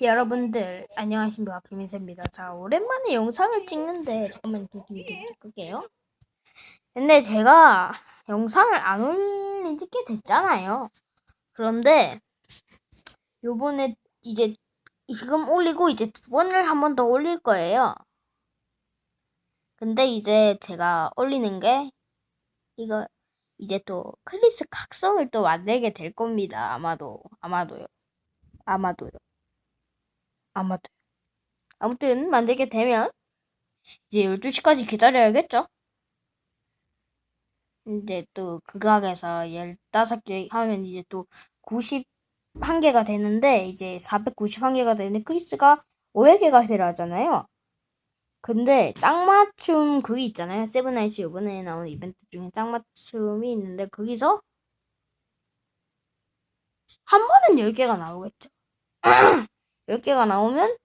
여러분들 안녕하십니까 김인세입니다. 자 오랜만에 영상을 찍는데 잠깐만 뒤뒤 끌게요. 근데 제가 영상을 안 올린 지꽤 됐잖아요. 그런데 요번에 이제 지금 올리고 이제 두 번을 한 번 더 올릴 거예요. 근데 이제 제가 올리는 게 이거 이제 또 클리스 각성을 또 만들게 될 겁니다. 아마도 아마도요. 아마도요. 아마도. 아무튼 만들게 되면 이제 12시까지 기다려야겠죠? 이제 또 극악에서 15개 하면 이제 또 91개가 되는데 이제 491개가 되는데 크리스가 500개가 필요하잖아요. 근데 짝맞춤 그게 있잖아요. 세븐나이츠 이번에 나온 이벤트 중에 짝맞춤이 있는데 거기서 한 번은 10개가 나오겠죠. 10개가 나오면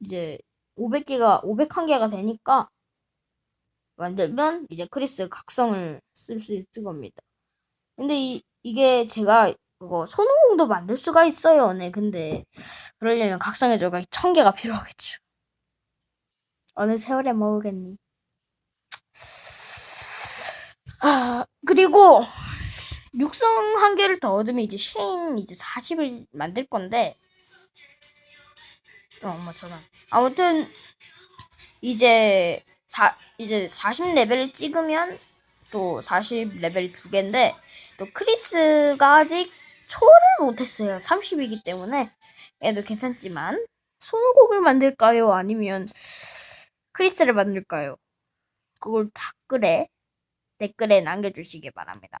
이제 500개가 501개가 되니까 만들면 이제 크리스 각성을 쓸 수 있을 겁니다. 근데 이 이게 제가 그거 손오공도 만들 수가 있어요. 네. 근데 그러려면 각성의 조각이 1000개가 필요하겠죠. 어느 세월에 모으겠니? 아, 그리고 육성 한 개를 더 얻으면 이제 쉐인 이제 40을 만들 건데 어, 전화. 아무튼 이제 사 이제 40레벨을 찍으면 또 40레벨이 두 개인데 또 크리스가 아직 초를 못했어요. 30이기 때문에 얘도 괜찮지만 손오공을 만들까요? 아니면 크리스를 만들까요? 그걸 댓글에 댓글에 남겨주시기 바랍니다.